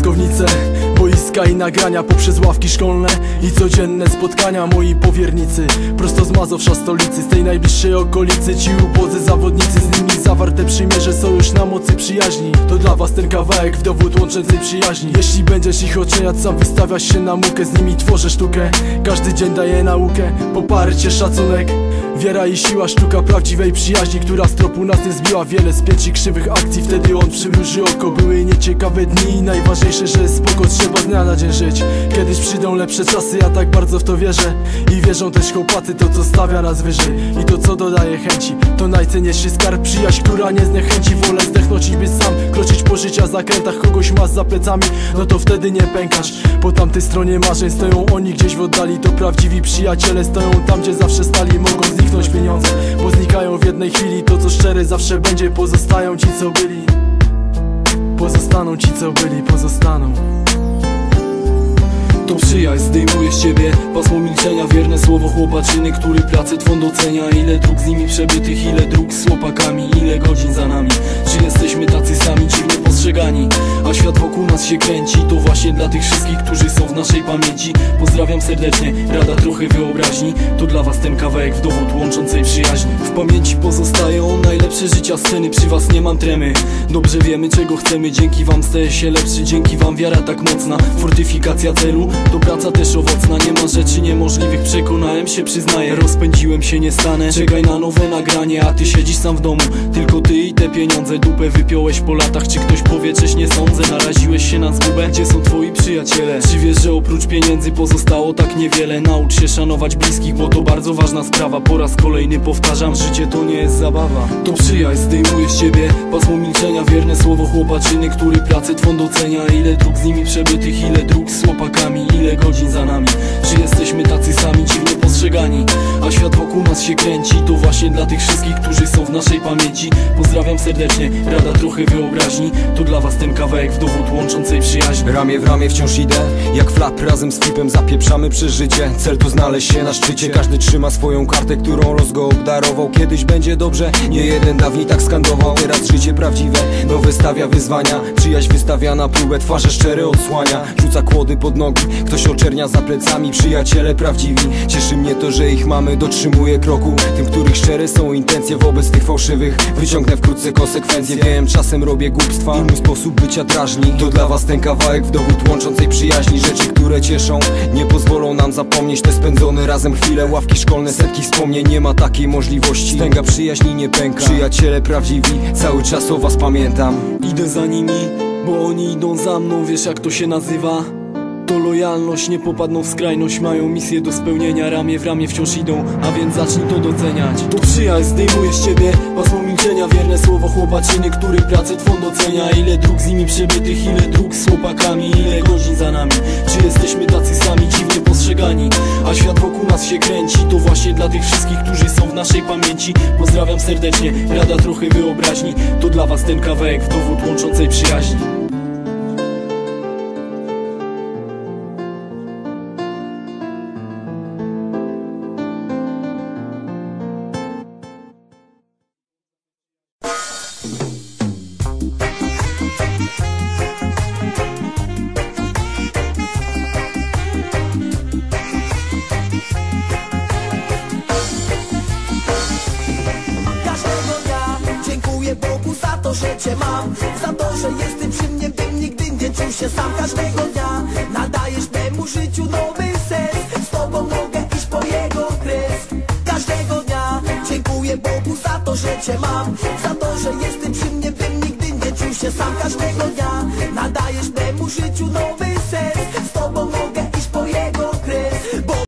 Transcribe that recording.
piaskownicę boiska i nagrania poprzez ławki szkolne I codzienne spotkania moi powiernicy. Prosto z Mazowsza stolicy, z tej najbliższej okolicy. Ci ubodzy zawodnicy, z nimi zawarte przymierze Są już na mocy przyjaźni. To dla was ten kawałek w dowód łączącej przyjaźni. Jeśli będziesz ich oceniać, sam wystawiasz się na mukę Z nimi tworzę sztukę, każdy dzień daje naukę Poparcie, szacunek. Wiara i siła, sztuka prawdziwej przyjaźni Która z tropu nas nie zbiła. Wiele spięć i krzywych akcji Wtedy on przymruży oko. Były nieciekawe dni najważniejsze, że spoko Trzeba z dnia na dzień żyć. Kiedyś przyjdą lepsze czasy, ja tak bardzo w to wierzę. I wierzą też chłopacy to co stawia nas wyżej. I to co dodaje chęci. To najcenniejszy skarb, przyjaźń, która nie zniechęci. Wolę zdechnąć i być sam Kroczyć po życia zakrętach. Kogoś masz za plecami No to wtedy nie pękasz. Po tamtej stronie marzeń stoją oni gdzieś w oddali. To prawdziwi przyjaciele stoją tam, gdzie zawsze stali. Mogą zniknąć pieniądze, bo znikają w jednej chwili. To co szczere zawsze będzie, pozostają ci co byli. Pozostaną ci co byli, pozostaną To przyjaźń zdejmuje z ciebie pasmo milczenia Wierne słowo chłopaczyny, który pracę twą docenia. Ile dróg z nimi przebytych, ile dróg z chłopakami Ile godzin za nami. Czy jesteśmy tacy sami, dziwnie postrzegani Świat wokół nas się kręci. To właśnie dla tych wszystkich, którzy są w naszej pamięci. Pozdrawiam serdecznie, rada trochę wyobraźni. To dla was ten kawałek w dowód łączącej przyjaźni W pamięci pozostają najlepsze życia sceny. Przy was nie mam tremy. Dobrze wiemy czego chcemy. Dzięki wam staję się lepszy. Dzięki wam wiara tak mocna. Fortyfikacja celu to praca też owocna. Nie ma rzeczy niemożliwych. Przekonałem się, przyznaję. Rozpędziłem się, nie stanę. Czekaj na nowe nagranie A ty siedzisz sam w domu. Tylko ty i te pieniądze Dupę wypiąłeś po latach. Czy ktoś powie, cześć nie sądzę Naraziłeś się na zgubę Gdzie są twoi przyjaciele? Czy wiesz, że oprócz pieniędzy pozostało tak niewiele? Naucz się szanować bliskich Bo to bardzo ważna sprawa. Po raz kolejny powtarzam Życie to nie jest zabawa. To przyjaźń zdejmuje z ciebie Pasmo milczenia. Wierne słowo chłopaczyny Który pracę twą docenia. Ile dróg z nimi przebytych Ile dróg z chłopakami Ile godzin za nami. Czy jesteśmy tacy nas się kręci To właśnie dla tych wszystkich, którzy są w naszej pamięci. Pozdrawiam serdecznie, rada trochę wyobraźni. To dla was ten kawałek w dowód łączącej przyjaźni Ramię w ramię wciąż idę Jak flap razem z flipem zapieprzamy przez życie Cel to znaleźć się na szczycie. Każdy trzyma swoją kartę, którą los go obdarował. Kiedyś będzie dobrze, nie jeden dawniej tak skandował. Teraz życie prawdziwe, no wystawia wyzwania. Przyjaźń wystawia na próbę, twarze szczere odsłania. Rzuca kłody pod nogi, ktoś oczernia za plecami. Przyjaciele prawdziwi, cieszy mnie to, że ich mamy. Dotrzymuję kroku, tym których szczere są intencje Wobec tych fałszywych, wyciągnę wkrótce konsekwencje Wiem, czasem robię głupstwa. I mój sposób bycia drażni To dla was ten kawałek w dowód łączącej przyjaźni. Rzeczy, które cieszą, nie pozwolą nam zapomnieć. Te spędzone razem chwile, ławki szkolne, setki wspomnień. Nie ma takiej możliwości, stęga przyjaźni nie pęka. Przyjaciele prawdziwi, cały czas o was pamiętam. Idę za nimi, bo oni idą za mną. Wiesz jak to się nazywa? To lojalność, nie popadną w skrajność. Mają misję do spełnienia, ramię w ramię wciąż idą A więc zacznij to doceniać. To przyjaźń zdejmuje z ciebie pasmo milczenia. Wierne słowo chłopaczyny, który pracę twą docenia. Ile dróg z nimi przebytych, ile dróg z chłopakami Ile godzin za nami. Czy jesteśmy tacy sami, dziwnie postrzegani? A świat wokół nas się kręci To właśnie dla tych wszystkich, którzy są w naszej pamięci. Pozdrawiam serdecznie, rada trochę wyobraźni. To dla was ten kawałek w dowód łączącej przyjaźni że Cię mam Za to, że jesteś przy mnie, bym nigdy nie czuł się sam. Każdego dnia nadajesz memu życiu nowy się sam Każdego dnia